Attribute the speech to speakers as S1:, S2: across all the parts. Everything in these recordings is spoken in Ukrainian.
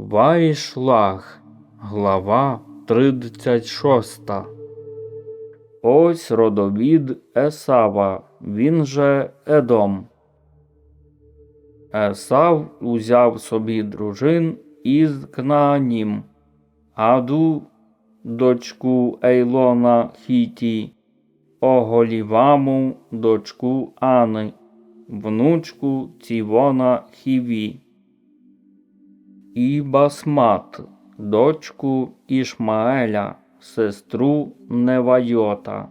S1: Вайшлах, глава 36. Ось родовід Есава, він же Едом. Есав узяв собі дружин із Кнаанім, Аду, дочку Ейлона Хіті, Оголіваму, дочку Ани, внучку Цівона Хіві і Басмат, дочку Ішмаеля, сестру Невайота.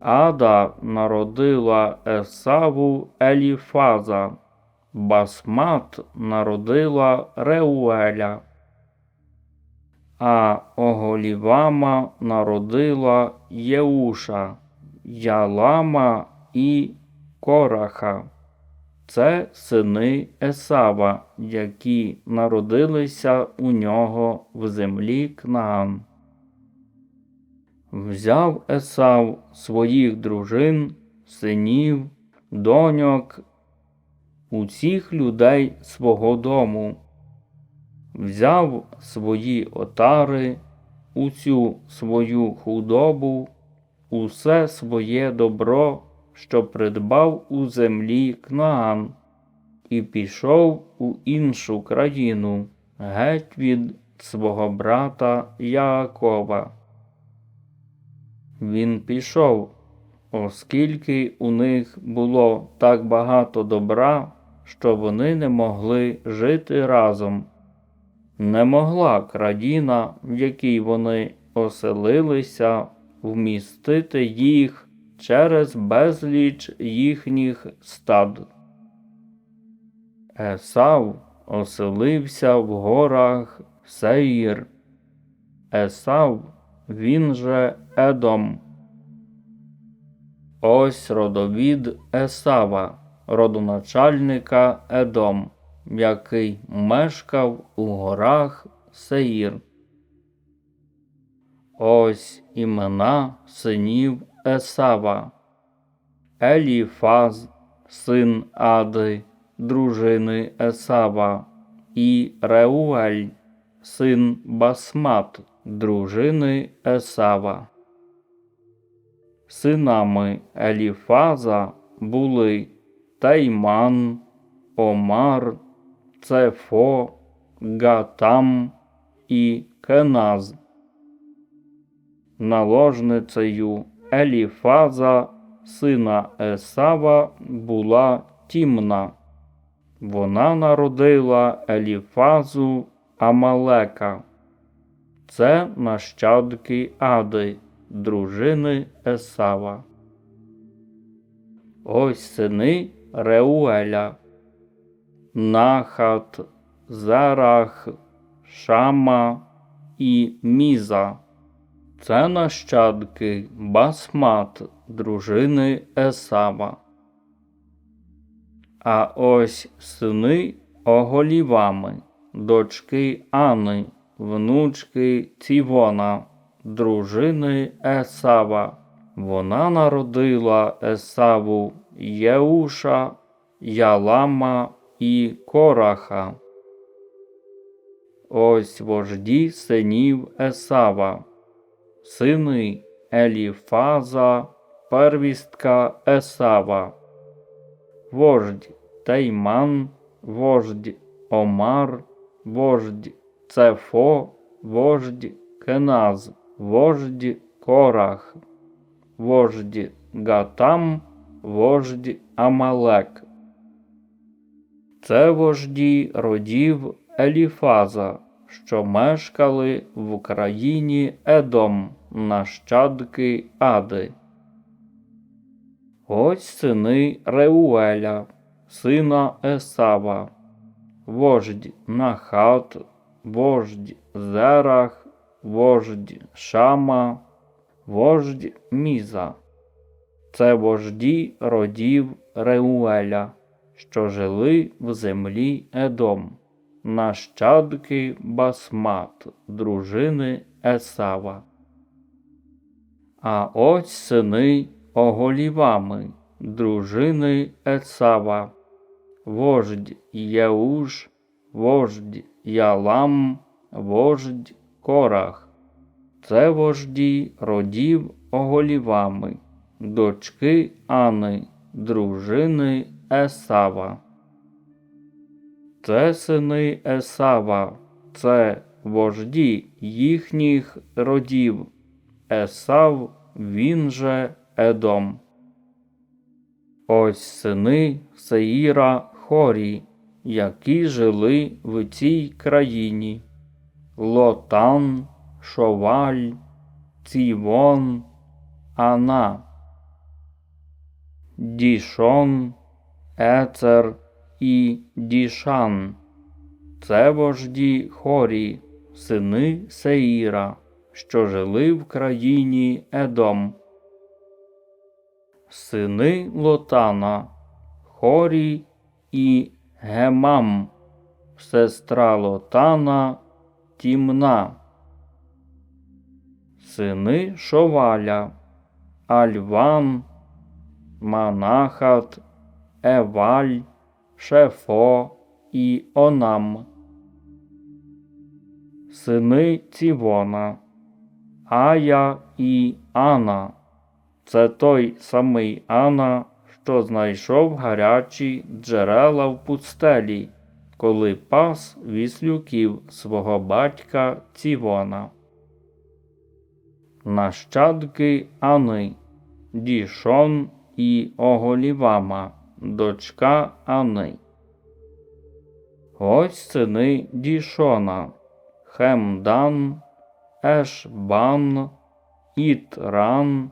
S1: Ада народила Есаву Еліфаза, Басмат народила Реуеля, а Оголівама народила Єуша, Ялама і Кораха. Це сини Есава, які народилися у нього в землі Кнаан. Взяв Есав своїх дружин, синів, доньок, усіх людей свого дому, взяв свої отари, усю свою худобу, усе своє добро що придбав у землі Кнаан, і пішов у іншу країну, геть від свого брата Яакова. Він пішов, оскільки у них було так багато добра, що вони не могли жити разом. Не могла країна, в якій вони оселилися, вмістити їх через безліч їхніх стад. Есав оселився в горах Сеїр. Есав він же Едом. Ось родовід Есава, родоначальника Едом, який мешкав у горах Сеїр. Ось імена синів Есава, Еліфаз, син Ади, дружини Есава, і Реуель, син Басмат, дружини Есава. Синами Еліфаза були Тайман, Омар, Цефо, Гатам і Кеназ. Наложницею Еліфаза, сина Есава, була Тімна. Вона народила Еліфазу Амалека. Це нащадки Ади, дружини Есава. Ось сини Реуеля, Нахат, Зарах, Шама і Міза. Це нащадки Басмат, дружини Есава. А ось сини Оголівами, дочки Ани, внучки Цівона, дружини Есава. Вона народила Есаву Єуша, Ялама і Кораха. Ось вожді синів Есава сини Еліфаза, первістка Есава, вождь Тейман, вождь Омар, вождь Цефо, вождь Кеназ, вождь Корах, вождь Гатам, вождь Амалек. Це вожді родів Еліфаза що мешкали в Україні Едом, нащадки Ади. Ось сини Реуеля, сина Есава, вождь Нахат, вождь Зерах, вождь Шама, вождь Міза. Це вожді родів Реуеля, що жили в землі Едом нащадки Басмат, дружини Есава. А ось сини Оголівами, дружини Есава, вождь Єуш, вождь Ялам, вождь Корах. Це вожді родів Оголівами, дочки Ани, дружини Есава. Це сини Есава, це вожді їхніх родів. Есав, він же Едом. Ось сини Сеїра Хорі, які жили в цій країні. Лотан, Шоваль, Цівон, Ана, Дішон, Ецер і Дішан. Це вожді Хорі, сини Сеїра, що жили в країні Едом. Сини Лотана, Хорі і Гемам, сестра Лотана Тімна. Сини Шоваля, Альван, Манахат, Еваль, Шефо і Онам. Сини Цівона, Ая і Ана. Це той самий Ана, що знайшов гарячі джерела в пустелі, коли пас віслюків свого батька Цівона. Нащадки Ани, Дішон і Оголівама, дочка Ани. Ось сини Дішона, Хемдан, Ешбан, Ітран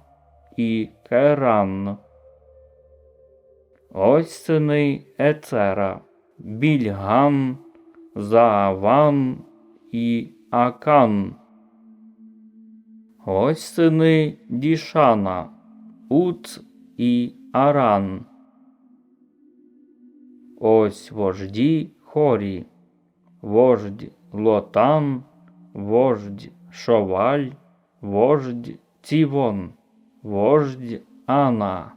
S1: і Керан. Ось сини Ецера, Більган, Зааван і Акан. Ось сини Дішана, Уц і Аран. Ось вожді хорі, вождь Лотан, вождь Шоваль, вождь Цівон, вождь Ана,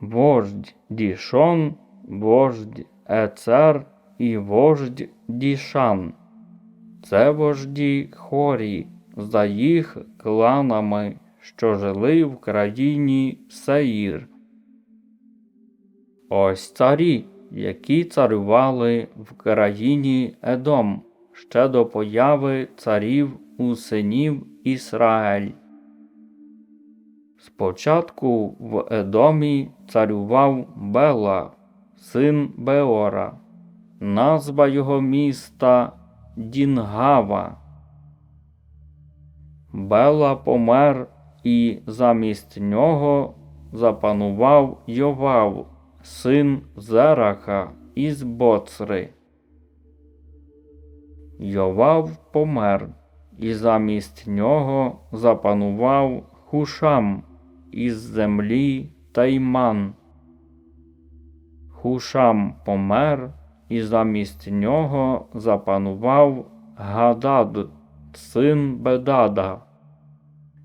S1: вождь Дішон, вождь Ецер і вождь Дішан. Це вожді хорі за їх кланами, що жили в країні Саїр. Ось царі, які царювали в країні Едом ще до появи царів у синів Ісраїль. Спочатку в Едомі царював Бела, син Беора, назва його міста Дінгава. Бела помер, і замість нього запанував Йовав, син Зераха із Боцри. Йовав помер, і замість нього запанував Хушам із землі Тайман. Хушам помер, і замість нього запанував Гадад, син Бедада,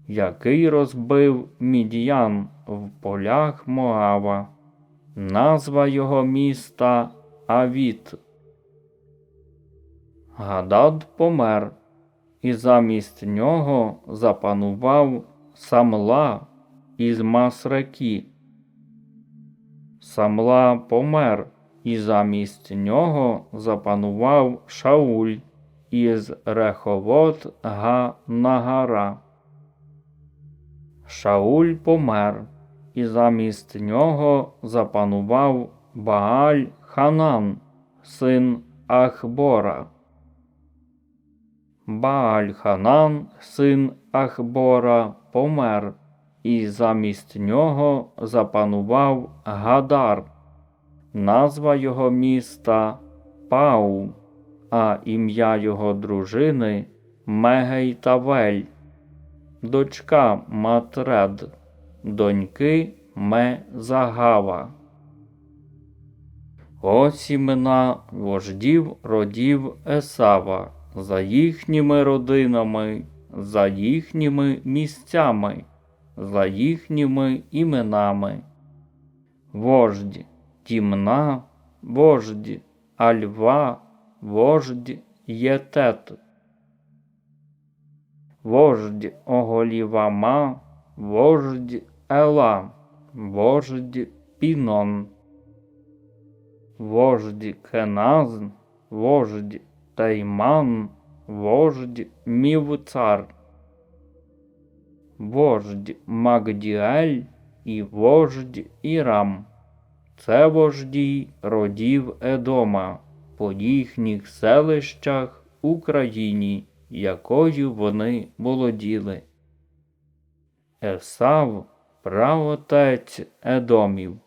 S1: який розбив мідіян в полях Моава, назва його міста Авіт. Гадад помер, і замість нього запанував Самла із Масрекі. Самла помер, і замість нього запанував Шауль із Реховот Га Нагара. Шауль помер, і замість нього запанував Бааль Ханан, син Ахбора. Бааль Ханан, син Ахбора, помер, і замість нього запанував Гадар, назва його міста Пау, а ім'я його дружини Мегейтавель, дочка Матред, доньки Мезагава. Ось імена вождів родів Есава за їхніми родинами, за їхніми місцями, за їхніми іменами. Вождь Тімна, вождь Альва, вождь Єтет, вождь Оголівама, вождь Ела, вождь Пінон, вождь Кеназ, вождь Тайман, вождь Мівцар, вождь Магдіель і вождь Ірам. Це вожді родів Едома по їхніх селищах у країні, якою вони володіли. Есав, праотець Едомів.